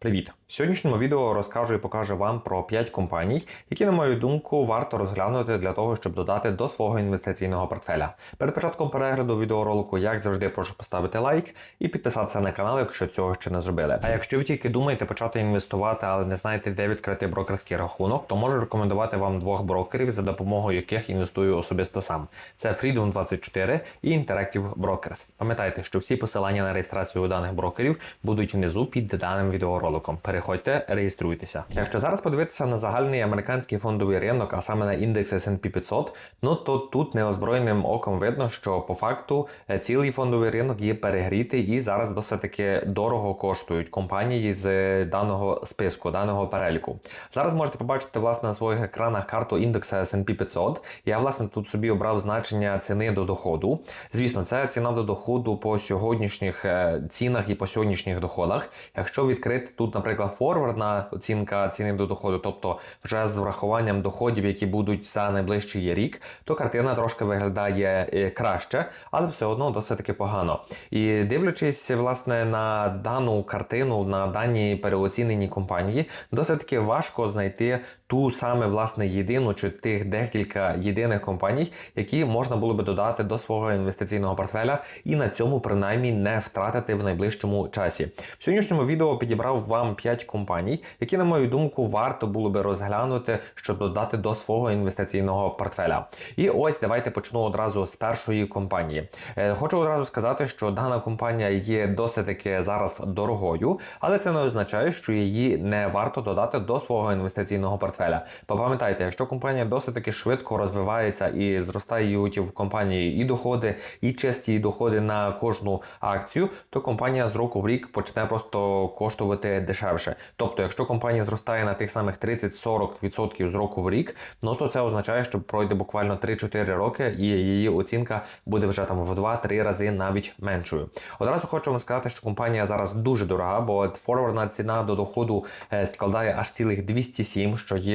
Привіт! В сьогоднішньому відео розкажу і покажу вам про 5 компаній, які, на мою думку, варто розглянути для того, щоб додати до свого інвестиційного портфеля. Перед початком перегляду відеоролику, як завжди, прошу поставити лайк і підписатися на канал, якщо цього ще не зробили. А якщо ви тільки думаєте почати інвестувати, але не знаєте, де відкрити брокерський рахунок, то можу рекомендувати вам двох брокерів, за допомогою яких інвестую особисто сам. Це Freedom 24 і Interactive Brokers. Пам'ятайте, що всі посилання на реєстрацію даних брокерів будуть внизу під даним відеороликом. Переходьте, реєструйтеся. Якщо зараз подивитися на загальний американський фондовий ринок, а саме на індекс S&P 500, ну то тут неозброєним оком видно, що по факту е, цілий фондовий ринок є перегрітий і зараз досить таки дорого коштують компанії з е, даного списку, даного переліку. Зараз можете побачити власне на своїх екранах карту індекса S&P 500. Я власне тут собі обрав значення ціни до доходу. Звісно, це ціна до доходу по сьогоднішніх е, цінах і по сьогоднішніх доходах. Якщо відкрити тут, наприклад, форвардна оцінка ціни до доходу, тобто вже з врахуванням доходів, які будуть за найближчий рік, то картина трошки виглядає е, краще, але все одно досить таки погано. І дивлячись власне на дану картину, на дані переоцінені компанії, досить таки важко знайти ту саме власне єдину чи тих декілька єдиних компаній, які можна було би додати до свого інвестиційного портфеля, і на цьому принаймні не втратити в найближчому часі. В сьогоднішньому відео підібрав вам 5 компаній, які, на мою думку, варто було би розглянути, щоб додати до свого інвестиційного портфеля. І ось давайте почну одразу з першої компанії. Е, Хочу одразу сказати, що дана компанія є досить таки зараз дорогою, але це не означає, що її не варто додати до свого інвестиційного портфеля. Попам'ятайте, якщо компанія досить таки швидко розвивається і зростають в компанії і доходи, і чисті доходи на кожну акцію, то компанія з року в рік почне просто коштувати дешевше. Тобто, якщо компанія зростає на тих самих 30-40% з року в рік, ну то це означає, що пройде буквально 3-4 роки, і її оцінка буде вже там в 2-3 рази навіть меншою. Одразу хочу вам сказати, що компанія зараз дуже дорога, бо форвардна ціна до доходу е, складає аж цілих 207, що є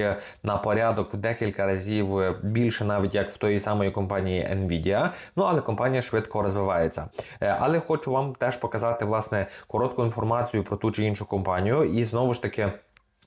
на порядок в декілька разів більше, навіть як в тої самої компанії Nvidia. Ну але компанія швидко розвивається. Е, Але хочу вам теж показати власне коротку інформацію про ту чи іншу компанію, і знову ж таки.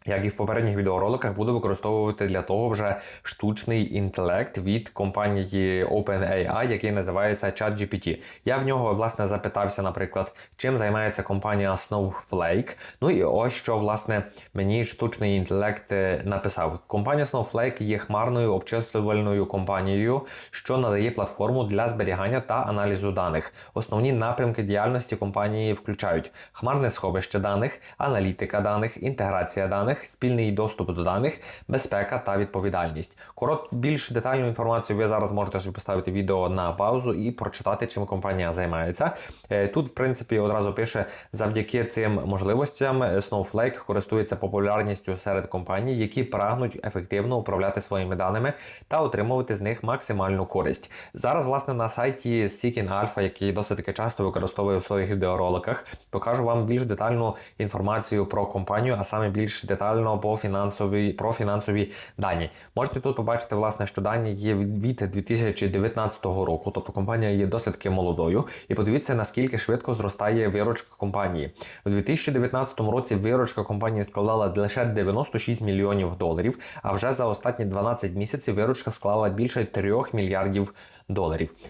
Як і в попередніх відеороликах, буду використовувати для того вже штучний інтелект від компанії OpenAI, який називається ChatGPT. Я в нього власне запитався, наприклад, чим займається компанія Snowflake. Ну і ось що власне мені штучний інтелект е, написав. Компанія Snowflake є хмарною обчислювальною компанією, що надає платформу для зберігання та аналізу даних. Основні напрямки діяльності компанії включають хмарне сховище даних, аналітика даних, інтеграція даних спільний доступ до даних, безпека та відповідальність. Корот більш детальну інформацію ви зараз можете собі поставити відео на паузу і прочитати, чим компанія займається. Е, Тут, в принципі, одразу пише, завдяки цим можливостям Snowflake користується популярністю серед компаній, які прагнуть ефективно управляти своїми даними та отримувати з них максимальну користь. Зараз, власне, на сайті Seeking Alpha, який досить таки часто використовую в своїх відеороликах, покажу вам більш детальну інформацію про компанію, а саме більш детально детально по фінансові, про фінансові дані. Можете тут побачити, власне, що дані є від 2019 року, тобто компанія є досить таки молодою. І подивіться, наскільки швидко зростає виручка компанії. У 2019 році виручка компанії складала лише 96 мільйонів доларів, а вже за останні 12 місяців виручка склала більше 3 мільярдів доларів.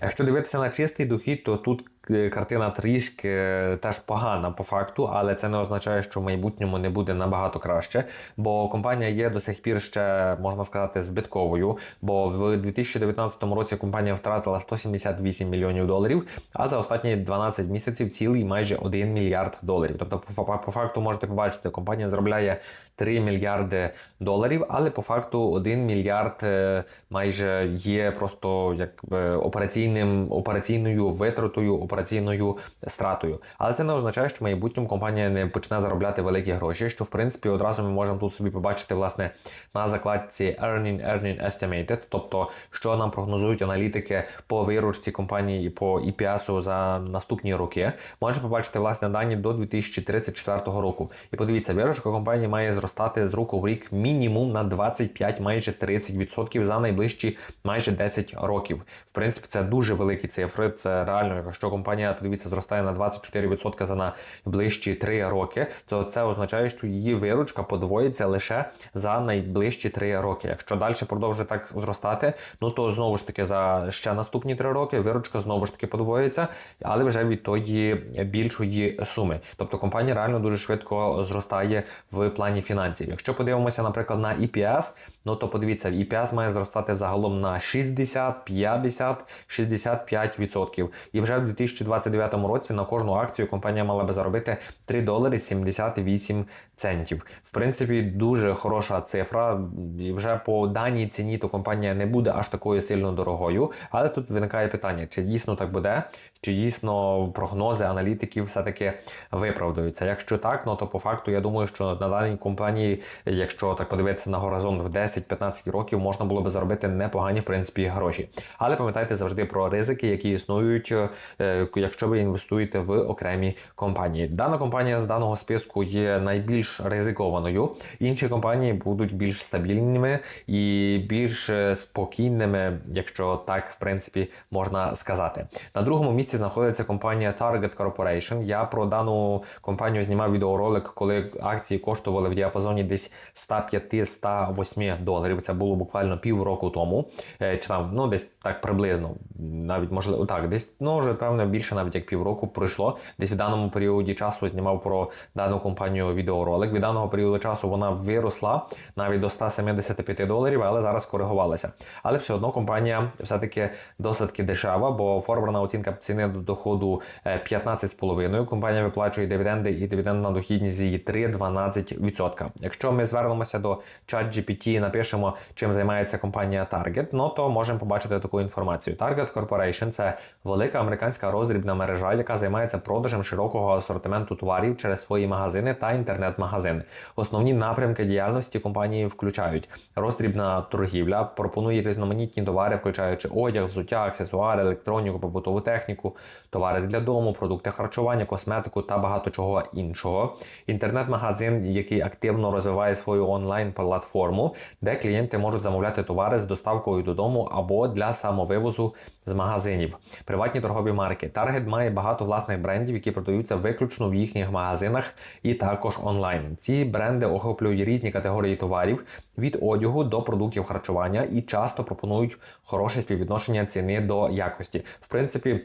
Якщо дивитися на чистий дохід, то тут е, картина трішки е, теж погана по факту, але це не означає, що в майбутньому не буде набагато краще, бо компанія є до сих пір ще можна сказати збитковою. Бо в 2019 році компанія втратила 178 мільйонів доларів, а за останні 12 місяців цілий майже 1 мільярд доларів. Тобто, по факту можете побачити, компанія заробляє 3 мільярди доларів, але по факту 1 мільярд е, майже є просто якби операційним операційною витратою, операційною стратою. Але це не означає, що в майбутньому компанія не почне заробляти великі гроші. Що в принципі одразу ми можемо тут собі побачити власне на закладці Earning Earning Estimated, тобто що нам прогнозують аналітики по виручці компанії по EPS за наступні роки. Можемо побачити власне дані до 2034 року. І подивіться, виручка компанії має зростати з року в рік мінімум на 25, майже 30% за найближчі майже 10 років. В принципі, це дуже великі цифри. Це реально, якщо компанія подивіться, зростає на 24% за найближчі 3 роки, то це означає, що її виручка подвоїться лише за найближчі 3 роки. Якщо далі продовжує так зростати, ну то знову ж таки за ще наступні 3 роки виручка знову ж таки подвоїться, але вже від тої більшої суми. Тобто компанія реально дуже швидко зростає в плані фінансів. Якщо подивимося, наприклад, на EPS, ну то подивіться, EPS має зростати взагалом на 60, 50, 65%. І вже в 2029 році на кожну акцію компанія мала би заробити 3 долари 78 центів. В принципі, дуже хороша цифра. І вже по даній ціні то компанія не буде аж такою сильно дорогою. Але тут виникає питання: чи дійсно так буде, чи дійсно прогнози аналітиків все-таки виправдаються. Якщо так, ну то по факту я думаю, що на даній компанії, якщо так подивитися на горизонт в 10-15 років, можна було би заробити непогані в принципі гроші. Але пам'ятайте завжди про ризики, які існують, е, якщо ви інвестуєте в окремі компанії. Дана компанія з даного списку є найбільш ризикованою. Інші компанії будуть більш стабільними і більш е, спокійними, якщо так в принципі можна сказати. На другому місці знаходиться компанія Target Corporation. Я про дану компанію знімав відеоролик, коли акції коштували в діапазоні десь 105-108 доларів. Це було буквально півроку тому. Е, чи там, ну десь так приблизно, навіть можливо так, десь ну вже певно більше, навіть як півроку пройшло. Десь в даному періоді часу знімав про дану компанію відеоролик. Від даного періоду часу вона виросла навіть до 175 доларів, але зараз коригувалася. Але все одно компанія все-таки досить дешева, бо формульна оцінка ціни до доходу 15,5. Компанія виплачує дивіденди і дивідендна дохідність її 3-12%. Якщо ми звернемося до ChatGPT і напишемо, чим займається компанія Target, ну то можемо побачити таку інформацію. Target Corporation – це велика американська роздрібна мережа, яка займається продажем широкого асортименту товарів через свої магазини та інтернет-магазини. Основні напрямки діяльності компанії включають роздрібна торгівля, пропонує різноманітні товари, включаючи одяг, взуття, аксесуари, електроніку, побутову техніку, товари для дому, продукти харчування, косметику та багато чого іншого. Інтернет-магазин, який активно розвиває свою онлайн-платформу, де клієнти можуть замовляти товари з доставкою додому або для самовивозу з магазинів. Приватні торгові марки. Target має багато власних брендів, які продаються виключно в їхніх магазинах і також онлайн. Ці бренди охоплюють різні категорії товарів від одягу до продуктів харчування і часто пропонують хороше співвідношення ціни до якості. В принципі.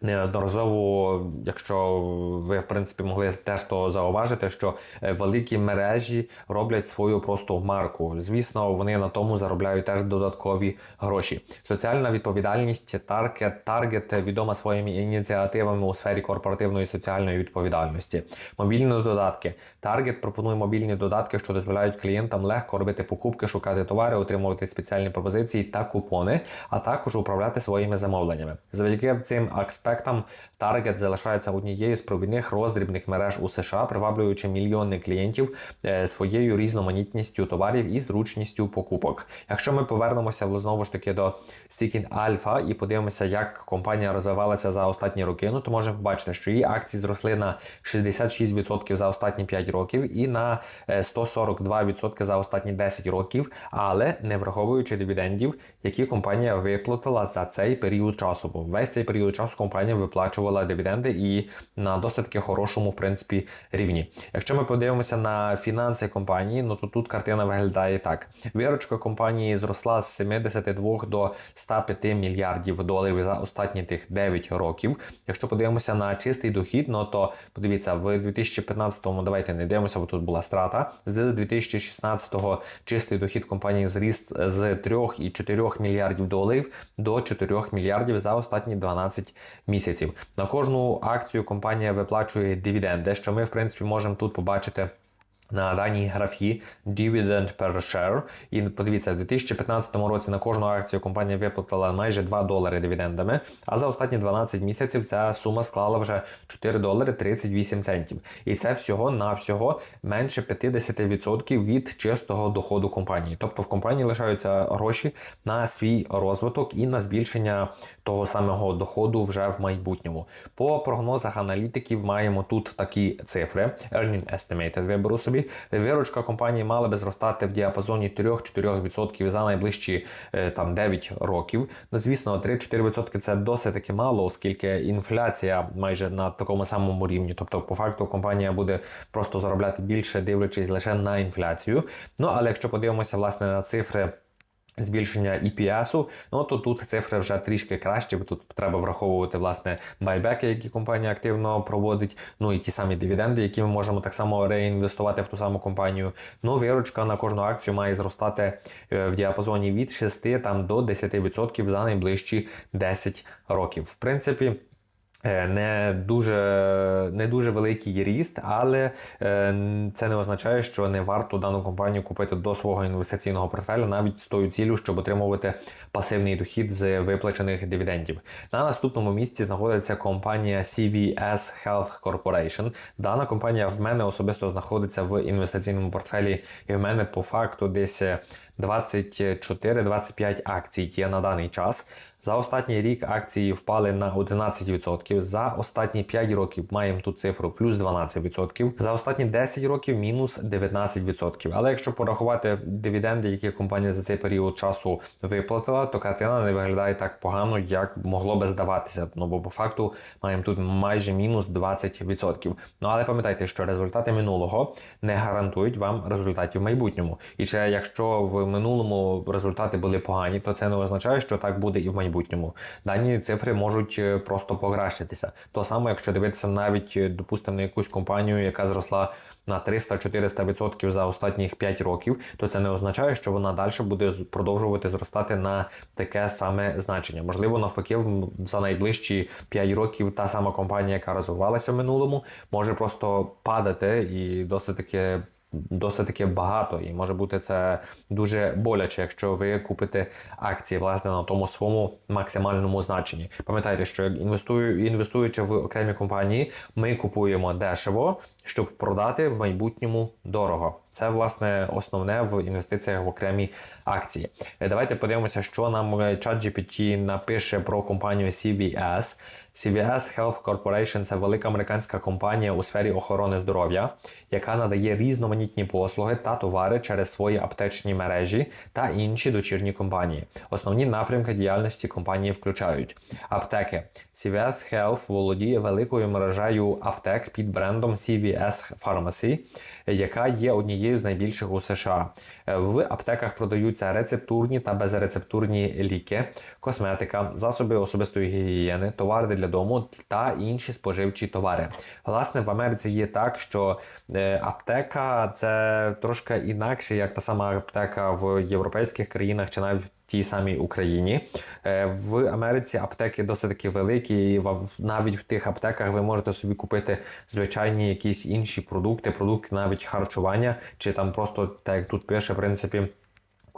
Неодноразово, якщо ви в принципі могли теж то зауважити, що е, великі мережі роблять свою просто марку. Звісно, вони на тому заробляють теж додаткові гроші. Соціальна відповідальність Target, Target відома своїми ініціативами у сфері корпоративної соціальної відповідальності. Мобільні додатки. Target пропонує мобільні додатки, що дозволяють клієнтам легко робити покупки, шукати товари, отримувати спеціальні пропозиції та купони, а також управляти своїми замовленнями. Завдяки цим аспектам Target залишається однією з провідних роздрібних мереж у США, приваблюючи мільйони клієнтів е, своєю різноманітністю товарів і зручністю покупок. Якщо ми повернемося знову ж таки до Seeking Alpha і подивимося, як компанія розвивалася за останні роки, ну то можемо побачити, що її акції зросли на 66% за останні 5 років і на 142% за останні 10 років, але не враховуючи дивідендів, які компанія виплатила за цей період часу. Бо весь цей період часу компанія виплачувала дивіденди і на досить хорошому в принципі рівні. Якщо ми подивимося на фінанси компанії, ну то тут картина виглядає так: виручка компанії зросла з 72 до 105 мільярдів доларів за останні тих 9 років. Якщо подивимося на чистий дохід, ну то подивіться, в 2015-му давайте не дивимося, бо тут була страта. З 2016-го чистий дохід компанії зріс з 3,4 мільярдів доларів до 4 мільярдів за останні 12 місяців. На кожну акцію компанія виплачує дивіденди, що ми в принципі можемо тут побачити. На даній графі Dividend per share. І подивіться, в 2015 році на кожну акцію компанія виплатила майже 2 долари дивідендами, а за останні 12 місяців ця сума склала вже 4 долари 38 центів. І це всього на всього менше 50% від чистого доходу компанії. Тобто в компанії лишаються гроші на свій розвиток і на збільшення того самого доходу вже в майбутньому. По прогнозах аналітиків маємо тут такі цифри. Earning Estimated виберу собі. Собі. Виручка компанії мала би зростати в діапазоні 3-4% за найближчі е, там 9 років. Ну, звісно, 3-4% це досить таки мало, оскільки інфляція майже на такому самому рівні. Тобто, по факту, компанія буде просто заробляти більше, дивлячись лише на інфляцію. Ну але якщо подивимося власне на цифри. Збільшення EPS, ну то тут цифри вже трішки кращі, бо тут треба враховувати власне байбеки, які компанія активно проводить. Ну і ті самі дивіденди, які ми можемо так само реінвестувати в ту саму компанію. Ну, виручка на кожну акцію має зростати е, в діапазоні від 6 там до 10% за найближчі 10 років. В принципі. Е, не дуже не дуже великий ріст, але е, це не означає, що не варто дану компанію купити до свого інвестиційного портфеля навіть з тою цілею, щоб отримувати пасивний дохід з виплачених дивідендів. На наступному місці знаходиться компанія CVS Health Corporation. Дана компанія в мене особисто знаходиться в інвестиційному портфелі, і в мене по факту десь 24-25 акцій є на даний час. За останній рік акції впали на 11%. За останні 5 років маємо тут цифру плюс 12%. За останні 10 років мінус 19%. Але якщо порахувати дивіденди, які компанія за цей період часу виплатила, то картина не виглядає так погано, як могло би здаватися. Ну бо по факту маємо тут майже мінус 20%. Ну але пам'ятайте, що результати минулого не гарантують вам результатів в майбутньому. І ще якщо в минулому результати були погані, то це не означає, що так буде і в майбутньому. Дані цифри можуть е, просто покращитися. То саме, якщо дивитися навіть, е, допустимо, на якусь компанію, яка зросла. На 300-400% за останніх 5 років, то це не означає, що вона далі буде продовжувати зростати на таке саме значення. Можливо, навпаки, за найближчі 5 років та сама компанія, яка розвивалася в минулому, може просто падати і досить таки досить таки багато, і може бути це дуже боляче, якщо ви купите акції власне на тому своєму максимальному значенні. Пам'ятайте, що інвестую, інвестуючи в окремі компанії, ми купуємо дешево, щоб продати в майбутньому дорого. Це власне основне в інвестиціях в окремі акції. Давайте подивимося, що нам ChatGPT напише про компанію CVS. CVS Health Corporation – це велика американська компанія у сфері охорони здоров'я, яка надає різноманітні послуги та товари через свої аптечні мережі та інші дочірні компанії. Основні напрямки діяльності компанії включають аптеки. CVS Health володіє великою мережею аптек під брендом CVS Pharmacy, яка є однією з найбільших у США. В аптеках продаються рецептурні та безрецептурні ліки, косметика, засоби особистої гігієни, товари для дому та інші споживчі товари. Власне, в Америці є так, що е, аптека це трошки інакше, як та сама аптека в європейських країнах чи навіть тій самій Україні. Е, в Америці аптеки досить таки великі, і навіть в тих аптеках ви можете собі купити звичайні якісь інші продукти, продукти навіть харчування, чи там просто так як тут пише, в принципі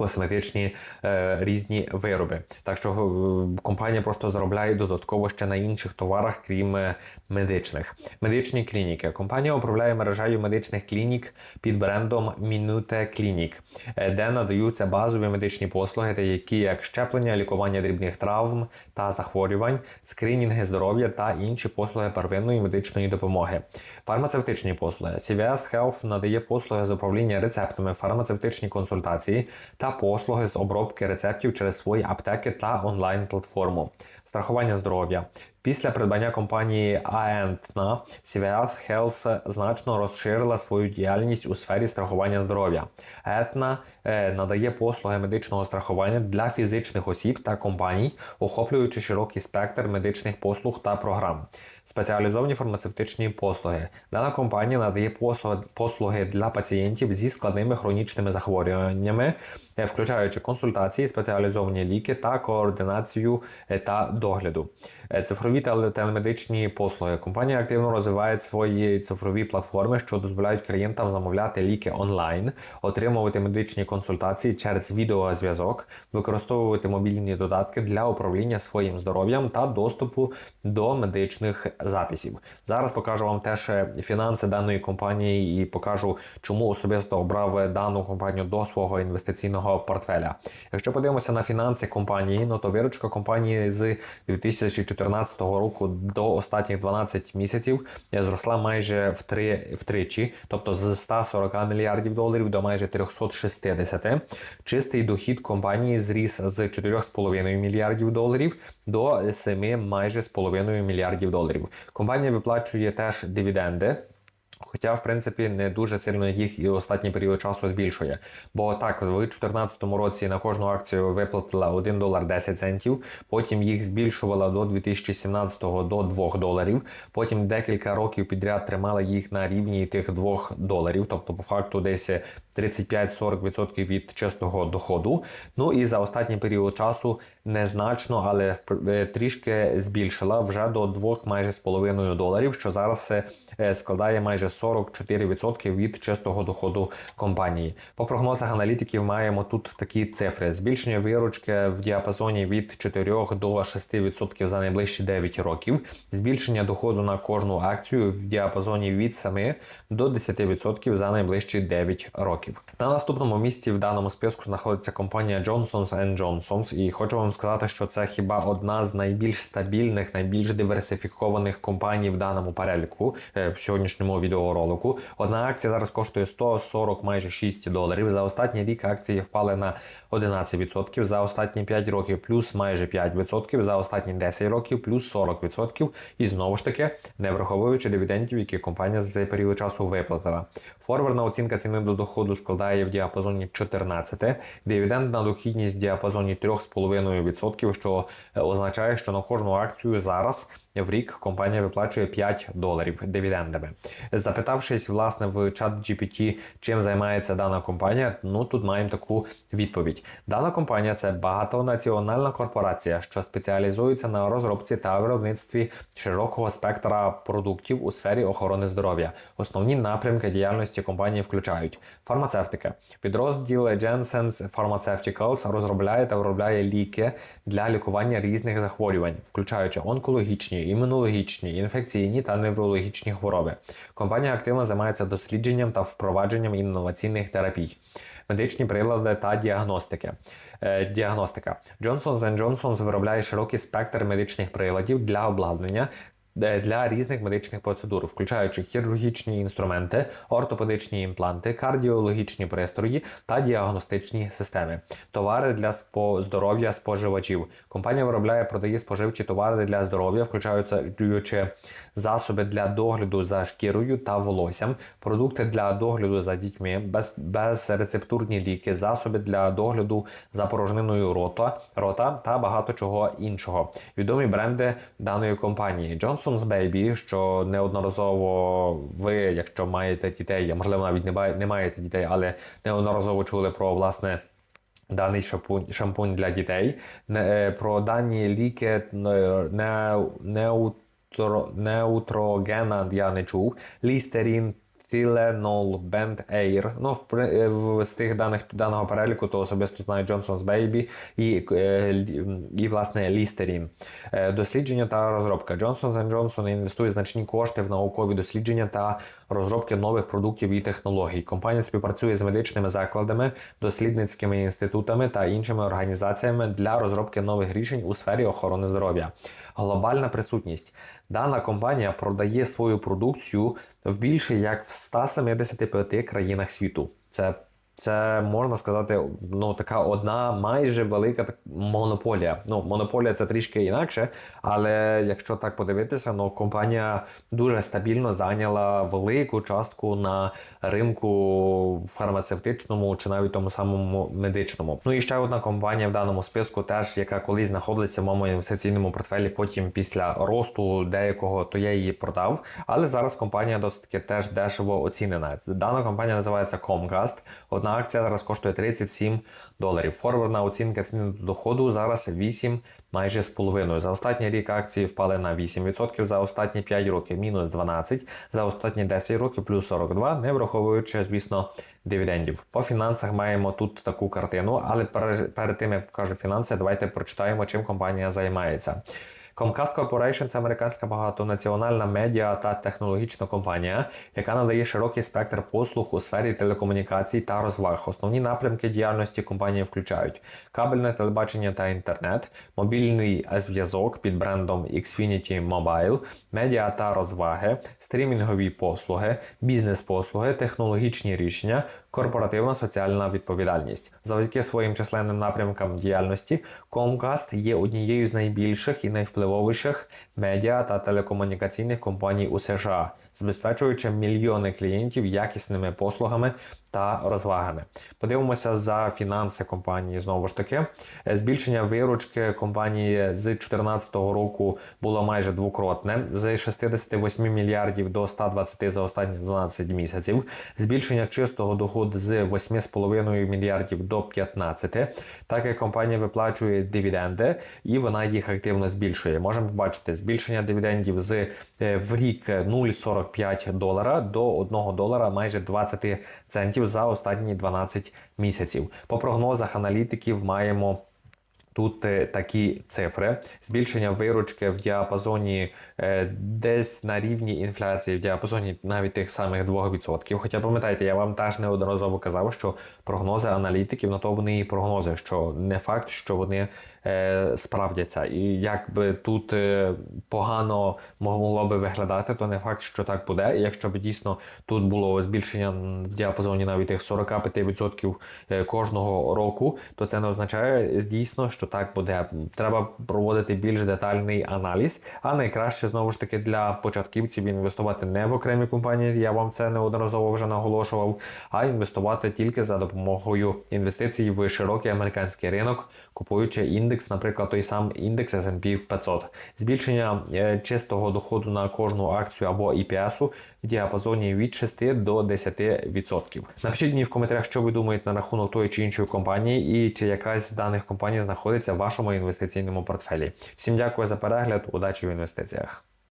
косметичні е, різні вироби. Так що е, компанія просто заробляє додатково ще на інших товарах, крім е, медичних. Медичні клініки. Компанія управляє мережею медичних клінік під брендом Minute Clinic, е, де надаються базові медичні послуги, такі як щеплення, лікування дрібних травм та захворювань, скринінги здоров'я та інші послуги первинної медичної допомоги. Фармацевтичні послуги. CVS Health надає послуги з управління рецептами, фармацевтичні консультації та послуги з обробки рецептів через свої аптеки та онлайн-платформу, страхування здоров'я. Після придбання компанії Aentna, CVS Health значно розширила свою діяльність у сфері страхування здоров'я. Aetna е, надає послуги медичного страхування для фізичних осіб та компаній, охоплюючи широкий спектр медичних послуг та програм. Спеціалізовані фармацевтичні послуги. Дана компанія надає послуги для пацієнтів зі складними хронічними захворюваннями, е, включаючи консультації, спеціалізовані ліки та координацію е, та догляду. Цифрові цифрові телемедичні послуги. Компанія активно розвиває свої цифрові платформи, що дозволяють клієнтам замовляти ліки онлайн, отримувати медичні консультації через відеозв'язок, використовувати мобільні додатки для управління своїм здоров'ям та доступу до медичних записів. Зараз покажу вам теж фінанси даної компанії і покажу, чому особисто обрав дану компанію до свого інвестиційного портфеля. Якщо подивимося на фінанси компанії, ну то виручка компанії з 2014 року до останніх 12 місяців е, зросла майже втричі, тобто з 140 мільярдів доларів до майже 360. Чистий дохід компанії зріс з 4,5 мільярдів доларів до 7 майже з половиною мільярдів доларів. Компанія виплачує теж дивіденди. Хоча, в принципі, не дуже сильно їх і останній період часу збільшує. Бо так, в 2014 році на кожну акцію виплатила 1 долар 10 центів, потім їх збільшувала до 2017 до 2 доларів. Потім декілька років підряд тримала їх на рівні тих 2 доларів, тобто по факту десь 35-40% від чистого доходу. Ну і за останній період часу незначно, але в- трішки збільшила вже до 2 майже з половиною доларів, що зараз е, складає майже 44% від чистого доходу компанії. По прогнозах аналітиків маємо тут такі цифри: збільшення виручки в діапазоні від 4 до 6% за найближчі 9 років, збільшення доходу на кожну акцію в діапазоні від 7 до 10% за найближчі 9 років. На наступному місці в даному списку знаходиться компанія Johnson's Johnson's, і хочу вам сказати, що це хіба одна з найбільш стабільних, найбільш диверсифікованих компаній в даному переліку е, в сьогоднішньому відеоролику. Одна акція зараз коштує 140 майже 6 доларів. За останній рік акції впали на 11%, за останні 5 років плюс майже 5%, за останні 10 років плюс 40%. І знову ж таки, не враховуючи дивідендів, які компанія за цей період часу виплатила. Форвардна оцінка ціни до доходу складає в діапазоні 14, дивідендна дохідність в діапазоні 3,5%, що е, означає, що на кожну акцію зараз в рік компанія виплачує 5 доларів дивідендами. Запитавшись власне в чат GPT, чим займається дана компанія, ну тут маємо таку відповідь. Дана компанія це багатонаціональна корпорація, що спеціалізується на розробці та виробництві широкого спектра продуктів у сфері охорони здоров'я. Основні напрямки діяльності компанії включають фармацевтика. Підрозділ Janssen Pharmaceuticals розробляє та виробляє ліки для лікування різних захворювань, включаючи онкологічні, імунологічні, інфекційні та неврологічні хвороби. Компанія активно займається дослідженням та впровадженням інноваційних терапій. Медичні прилади та діагностики. Е, діагностика. Johnson Johnson виробляє широкий спектр медичних приладів для обладнання для різних медичних процедур, включаючи хірургічні інструменти, ортопедичні імпланти, кардіологічні пристрої та діагностичні системи, товари для здоров'я споживачів. Компанія виробляє продає споживчі товари для здоров'я, включаючи засоби для догляду за шкірою та волоссям, продукти для догляду за дітьми, без, безрецептурні ліки, засоби для догляду за порожниною рота, рота та багато чого іншого. Відомі бренди даної компанії Johnson's Baby, що неодноразово ви, якщо маєте дітей, а можливо навіть не не маєте дітей, але неодноразово чули про власне. Даний шампунь, шампунь для дітей, не, е, про дані ліки е, не, неутро, неутрогена я не чув. Лістерін, Tylenol, Band Air. Ну, в, з тих даних даного переліку, то особисто знаю Johnson's Baby і, е, і власне Listerine. Е, Дослідження та розробка. Johnson Johnson інвестує значні кошти в наукові дослідження та розробки нових продуктів і технологій. Компанія співпрацює з медичними закладами, дослідницькими інститутами та іншими організаціями для розробки нових рішень у сфері охорони здоров'я. Глобальна присутність. Дана компанія продає свою продукцію в більше як в 175 країнах світу. Це це можна сказати, ну така одна майже велика так- монополія. Ну, монополія це трішки інакше, але якщо так подивитися, ну компанія дуже стабільно зайняла велику частку на ринку фармацевтичному чи навіть тому самому медичному. Ну і ще одна компанія в даному списку, теж яка колись знаходилася в моєму інвестиційному портфелі. Потім після росту деякого, то я її продав. Але зараз компанія досить таки теж дешево оцінена. Дана компанія називається Comcast. Одна акція зараз коштує 37 доларів. Форвардна оцінка ціни до доходу зараз 8 майже з половиною. За останній рік акції впали на 8%, за останні 5 років мінус 12%, за останні 10 років плюс 42%, не враховуючи, звісно, дивідендів. По фінансах маємо тут таку картину, але пере- перед тим як покажу фінанси, давайте прочитаємо, чим компанія займається. Comcast Corporation – це американська багатонаціональна медіа та технологічна компанія, яка надає широкий спектр послуг у сфері телекомунікацій та розваг. Основні напрямки діяльності компанії включають кабельне телебачення та інтернет, мобільний зв'язок під брендом Xfinity Mobile, медіа та розваги, стрімінгові послуги, бізнес-послуги, технологічні рішення, корпоративна соціальна відповідальність. Завдяки своїм численним напрямкам діяльності Comcast є однією з найбільших і найвпливовіших медіа та телекомунікаційних компаній у США, забезпечуючи мільйони клієнтів якісними послугами та розвагами. Подивимося за фінанси компанії знову ж таки. Збільшення виручки компанії з 2014 року було майже двокротне з 68 мільярдів до 120 за останні 12 місяців. Збільшення чистого доходу з 8,5 мільярдів до 15. Так як компанія виплачує дивіденди і вона їх активно збільшує. Можемо побачити збільшення дивідендів з е, в рік 0,45 долара до 1 долара майже 20 центів за останні 12 місяців. По прогнозах аналітиків маємо. Тут е, такі цифри: збільшення виручки в діапазоні е, десь на рівні інфляції, в діапазоні навіть тих самих 2%. Хоча пам'ятаєте, я вам теж неодноразово казав, що прогнози аналітиків на то вони і прогнози, що не факт, що вони справдяться. І як би тут е, погано могло би виглядати, то не факт, що так буде. І якщо б дійсно тут було збільшення в діапазоні навіть тих 45% е, кожного року, то це не означає дійсно, що так буде. Треба проводити більш детальний аналіз, а найкраще знову ж таки для початківців інвестувати не в окремі компанії. Я вам це неодноразово вже наголошував, а інвестувати тільки за допомогою інвестицій в широкий американський ринок, купуючи індекс, наприклад, той сам індекс S&P 500. Збільшення е, чистого доходу на кожну акцію або EPS в діапазоні від 6 до 10%. Напишіть мені в коментарях, що ви думаєте на рахунок тої чи іншої компанії, і чи якась з даних компаній знаходиться в вашому інвестиційному портфелі. Всім дякую за перегляд, удачі в інвестиціях.